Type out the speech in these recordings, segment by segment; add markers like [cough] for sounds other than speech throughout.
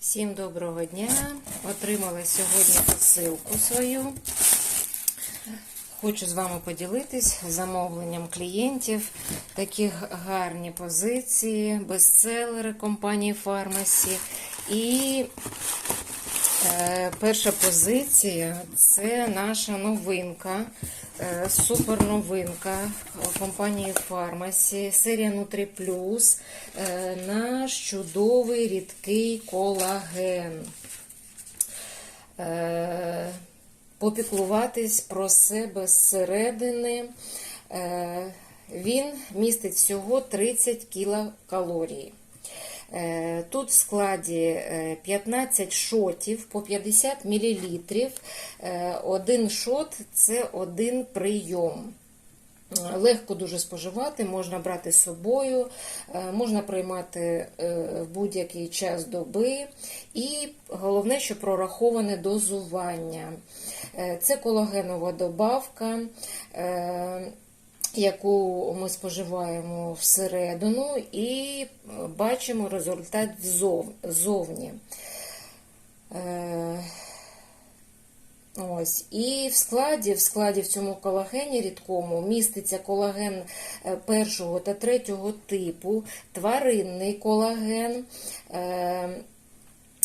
Всім доброго дня. Отримала сьогодні посилку свою. Хочу з вами поділитись замовленням клієнтів. Такі гарні позиції, бестселери компанії Фармасі. І перша позиція це наша новинка. е, Супер новинка компанії Фармасі, серія Нутрі Плюс, е, наш чудовий рідкий колаген. Е, Попіклуватись про себе зсередини. Е, Він містить всього 30 кілокалорій. Е, Тут в складі е, 15 шотів по 50 мл. Один шот це один прийом. Е, Легко дуже споживати, можна брати з собою, е, можна приймати е, в будь-який час доби. І головне, що прораховане дозування. Е, Це колагенова добавка. Е, Яку ми споживаємо всередину і бачимо результат ззовні. Е, Ось. І в складі, в складі в цьому колагені рідкому міститься колаген е, першого та третього типу, тваринний колаген. Е,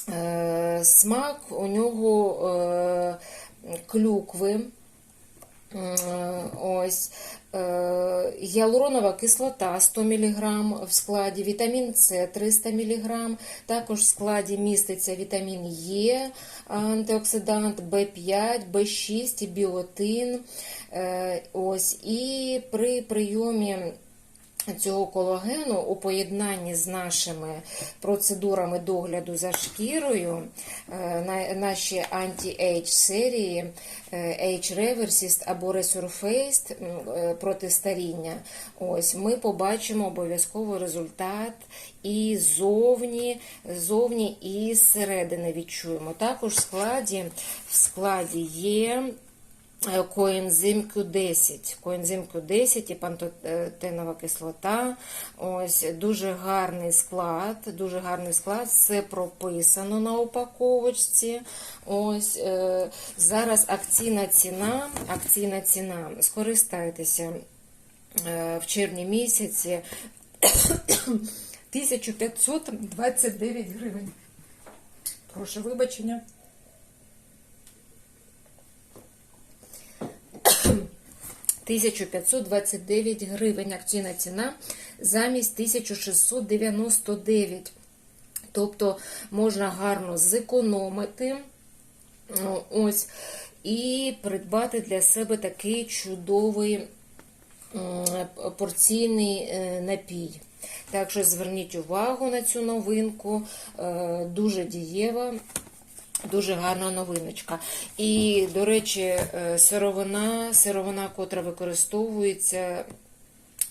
е, Смак у нього е, клюкви. Ось е, гіалуронова кислота 100 мг в складі, вітамін С 300 мг, також в складі міститься вітамін Е, антиоксидант В5, В6 і біотин. Е, Ось і при прийомі цього колагену у поєднанні з нашими процедурами догляду за шкірою, е, наші анті-ейдж серії е, Age Reversist або Resurfaced е, проти старіння, ось ми побачимо обов'язково результат і зовні, зовні і зсередини відчуємо. Також в складі, в складі є Е, коензим Q10. Коензим Q10 і пантотенова кислота. Ось дуже гарний склад, дуже гарний склад, все прописано на упаковочці. Ось е, зараз акційна ціна, акційна ціна. Скористайтеся е, в червні місяці [coughs] 1529 гривень. Прошу вибачення. 1529 гривень акційна ціна замість 1699. Тобто можна гарно зекономити. Ось, і придбати для себе такий чудовий порційний е, напій. Так що зверніть увагу на цю новинку, е, дуже дієва. Дуже гарна новиночка. І, до речі, е, сировина, сировина, котра використовується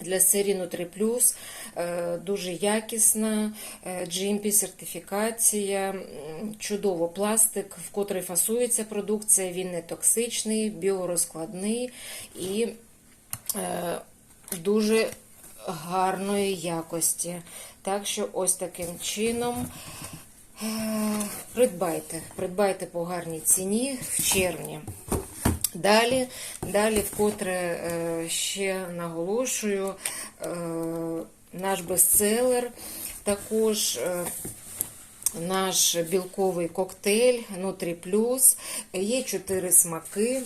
для серії Nutri Plus, е, дуже якісна, е, GMP сертифікація, чудово пластик, в котрий фасується продукція, він не токсичний, біорозкладний і дуже гарної якості. Так що ось таким чином. Е, Придбайте, придбайте по гарній ціні в червні. Далі, далі вкотре е, ще наголошую, е, наш бестселер, також наш білковий коктейль Nutri Plus. Є чотири смаки.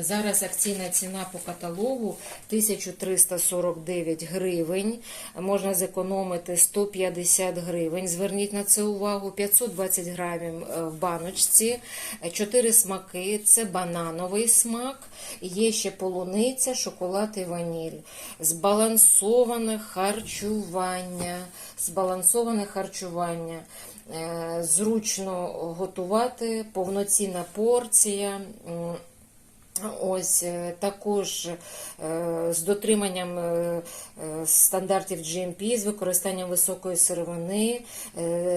Зараз акційна ціна по каталогу 1349 гривень. Можна зекономити 150 гривень. Зверніть на це увагу. 520 грамів е, в баночці. Чотири смаки. Це банановий смак. Є ще полуниця, шоколад і ваніль. Збалансоване харчування. Збалансоване харчування. Е, Зручно готувати, повноцінна порція. Ось е, також е, з дотриманням е, стандартів GMP, з використанням високої сировини,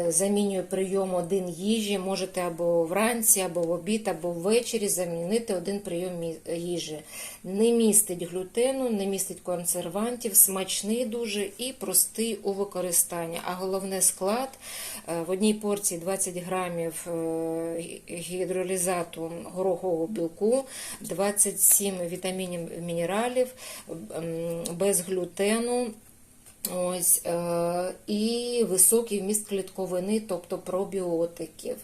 замінює прийом один їжі. Можете або вранці, або в обід, або ввечері замінити один прийом їжі. Не містить глютену, не містить консервантів, смачний дуже і простий у використанні. А головне склад в одній порції 20 грамів гідролізату горохового білку, 27 вітамінів мінералів, без глютену. Ось, е, і високий вміст клітковини, тобто пробіотиків.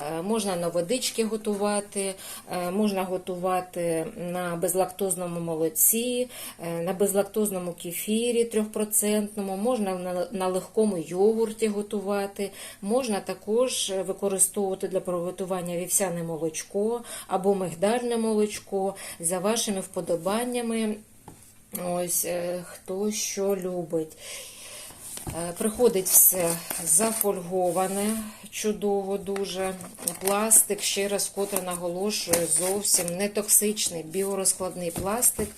Е, Можна на водички готувати, е, можна готувати на безлактозному молоці, е, на безлактозному кефірі 3%, можна на, легкому йогурті готувати, можна також використовувати для приготування вівсяне молочко або мигдальне молочко за вашими вподобаннями. Ось хто що любить. Е, Приходить все зафольговане, чудово дуже. Пластик, ще раз вкотре наголошую, зовсім не токсичний, біорозкладний пластик.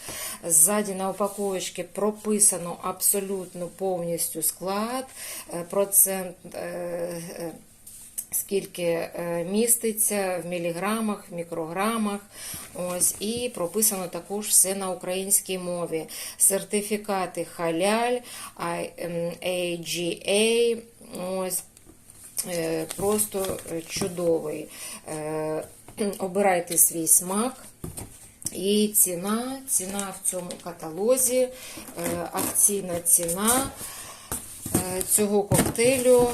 Ззаді на упаковочці прописано абсолютно повністю склад, е, процент. Скільки е, міститься в міліграмах, в мікрограмах. Ось, і прописано також все на українській мові. Сертифікати халяль, ем, AGA. Ось, е, просто чудовий. Е, Обирайте свій смак. І ціна, ціна в цьому каталозі, акційна ціна цього коктейлю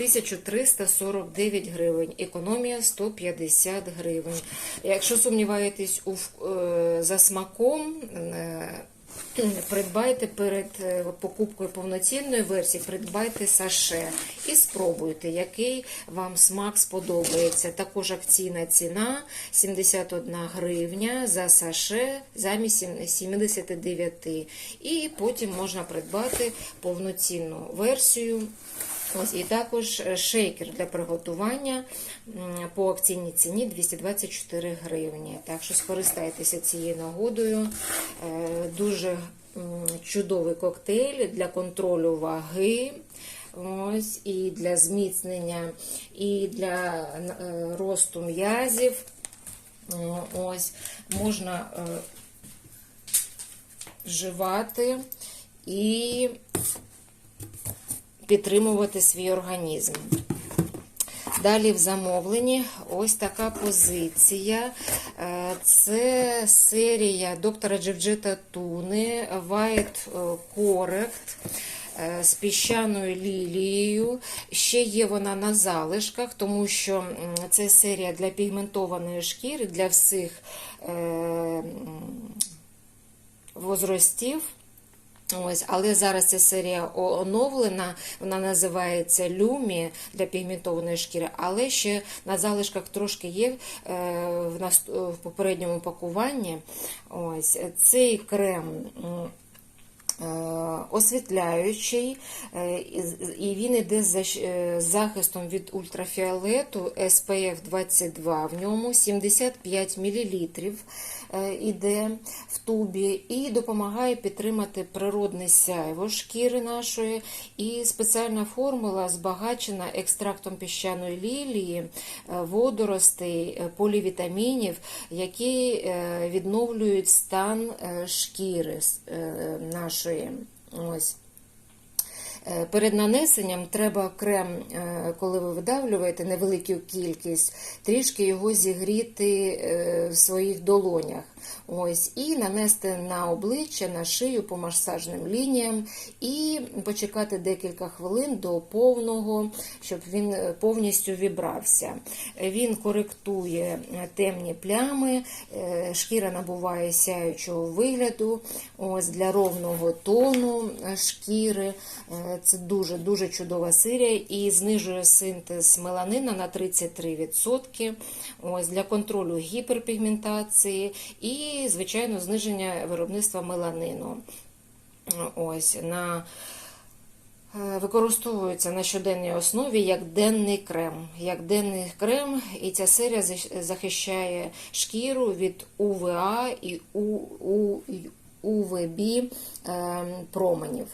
1349 гривень, економія 150 гривень. Якщо сумніваєтесь у, е, за смаком, е, придбайте перед е, покупкою повноцінної версії, придбайте саше і спробуйте, який вам смак сподобається. Також акційна ціна 71 гривня за саше замість 79. І потім можна придбати повноцінну версію. Ось і також е, шейкер для приготування по акційній ціні 224 гривні. Так що скористайтеся цією нагодою. Е, Дуже чудовий коктейль для контролю ваги. Ось, і для зміцнення, і для е, росту м'язів. Ось можна вживати і підтримувати свій організм. Далі в замовленні ось така позиція. Е, Це серія доктора Джевджета Туни White Correct е, з піщаною лілією. Ще є вона на залишках, тому що це серія для пігментованої шкіри, для всіх е, м, возрастів. Ось, але зараз ця серія оновлена, вона називається Люмі для пігментованої шкіри, але ще на залишках трошки є е, нас, в попередньому пакуванні. Ось, цей крем. Е, Освітляючий, е, і він іде з е, захистом від ультрафіолету SPF 22 в ньому 75 мл іде в тубі і допомагає підтримати природне сяйво шкіри нашої. І спеціальна формула збагачена екстрактом піщаної лілії, водоростей, полівітамінів, які відновлюють стан шкіри с- е. Ось. Е, Перед нанесенням треба крем, е, коли ви видавлюєте невелику кількість, трішки його зігріти е, в своїх долонях. Ось, і нанести на обличчя, на шию по масажним лініям і почекати декілька хвилин до повного, щоб він е, повністю вібрався. Він коректує е, темні плями, е, шкіра набуває сяючого вигляду ось, для ровного тону шкіри. Це дуже-дуже чудова серія і знижує синтез меланина на 33%. Ось, для контролю гіперпігментації і, звичайно, зниження виробництва меланину. Ось, на Е, Використовується на щоденній основі як денний крем. Як денний крем, і ця серія захищає шкіру від УВА і УВБ променів.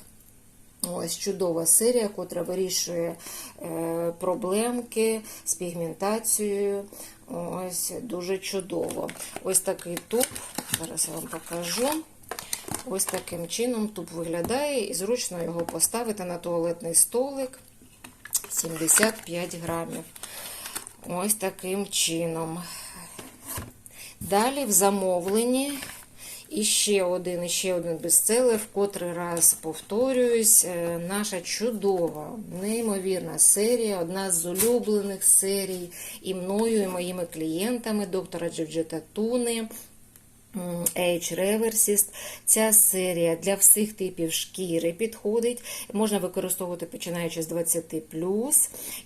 Ось чудова серія, котра вирішує е, проблемки з пігментацією. Ось дуже чудово. Ось такий туб. Зараз я вам покажу. Ось таким чином туб виглядає і зручно його поставити на туалетний столик 75 грамів. Ось таким чином. Далі в замовленні і ще один, і ще один бестселер, в котрий раз повторююсь, е, наша чудова, неймовірна серія, одна з улюблених серій і мною, і моїми клієнтами, доктора Джорджета Туни. Age Reversist. Ця серія для всіх типів шкіри підходить. Можна використовувати починаючи з 20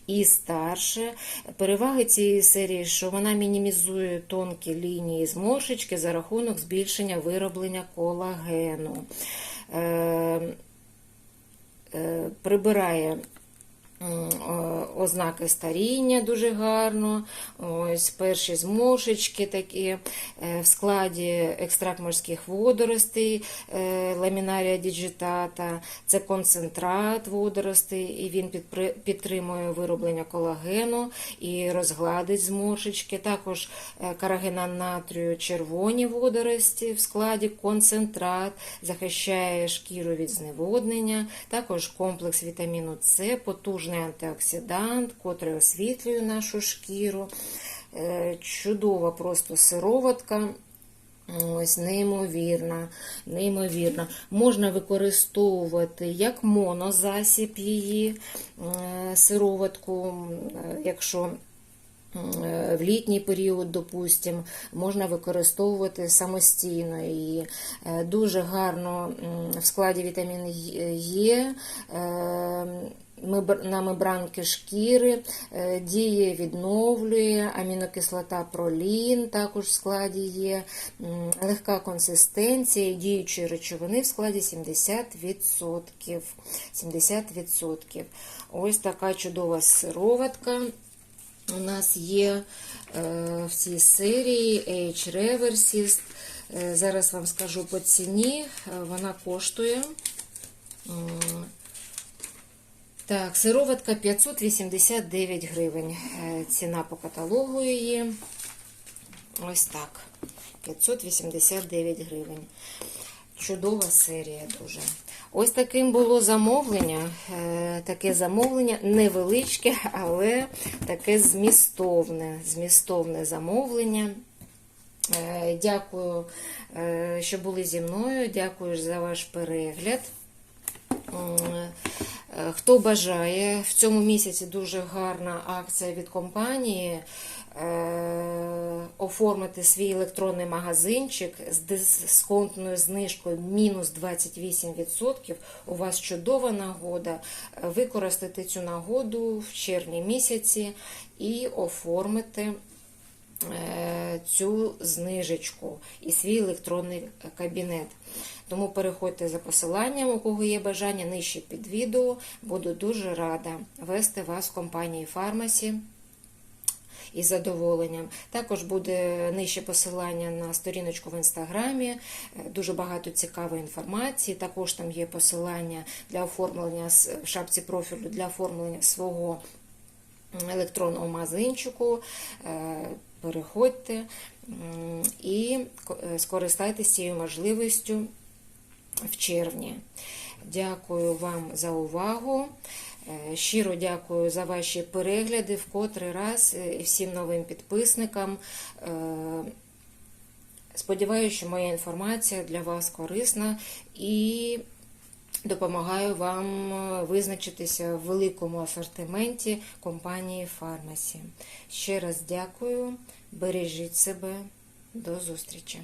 і старше. Переваги цієї серії, що вона мінімізує тонкі лінії зморшечки за рахунок збільшення вироблення колагену. Е, е, Прибирає ознаки старіння дуже гарно. Ось перші зморшечки такі е, в складі екстракт морських водоростей, е, ламінарія діджитата, це концентрат водоростей, і він підтримує вироблення колагену і розгладить зморшечки. Також е, карагена натрію, червоні водорості в складі концентрат, захищає шкіру від зневоднення. Також комплекс вітаміну С, потужний антиоксидант, котрий освітлює нашу шкіру. Е, Чудова просто сироватка. Ось неймовірна, неймовірна. Можна використовувати як монозасіб її е, сироватку, якщо е, в літній період, допустим, можна використовувати самостійно її. Е, Дуже гарно в складі вітамін е, на мембранки шкіри, е, діє, відновлює, амінокислота пролін також в складі є, легка консистенція, діючої речовини в складі 70%. 70%. Ось така чудова сироватка. У нас є е, в цій серії H Reversist. Е, Зараз вам скажу по ціні. Вона коштує. Так, сироватка 589 гривень. Е, Ціна по каталогу її. Ось так. 589 гривень. Чудова серія дуже. Ось таким було замовлення. Е, Таке замовлення невеличке, але таке змістовне. Змістовне замовлення. Е, Дякую, що були зі мною. Дякую за ваш перегляд. Е, Хто бажає, в цьому місяці дуже гарна акція від компанії. е, Оформити свій електронний магазинчик з дисконтною знижкою мінус 28%. У вас чудова нагода е, використати цю нагоду в червні місяці і оформити цю знижечку і свій електронний кабінет. Тому переходьте за посиланням, у кого є бажання нижче під відео. Буду дуже рада вести вас в компанії Фармасі із задоволенням. Також буде нижче посилання на сторіночку в інстаграмі, дуже багато цікавої інформації. Також там є посилання для оформлення в шапці профілю для оформлення свого електронного магазинчику. Е, Переходьте і е, скористайтеся цією можливістю в червні. Дякую вам за увагу. Е, Щиро дякую за ваші перегляди в котрий раз е, і всім новим підписникам. Е, Сподіваюся, що моя інформація для вас корисна і допомагаю вам визначитися в великому асортименті компанії Фармасі. Ще раз дякую, бережіть себе, до зустрічі!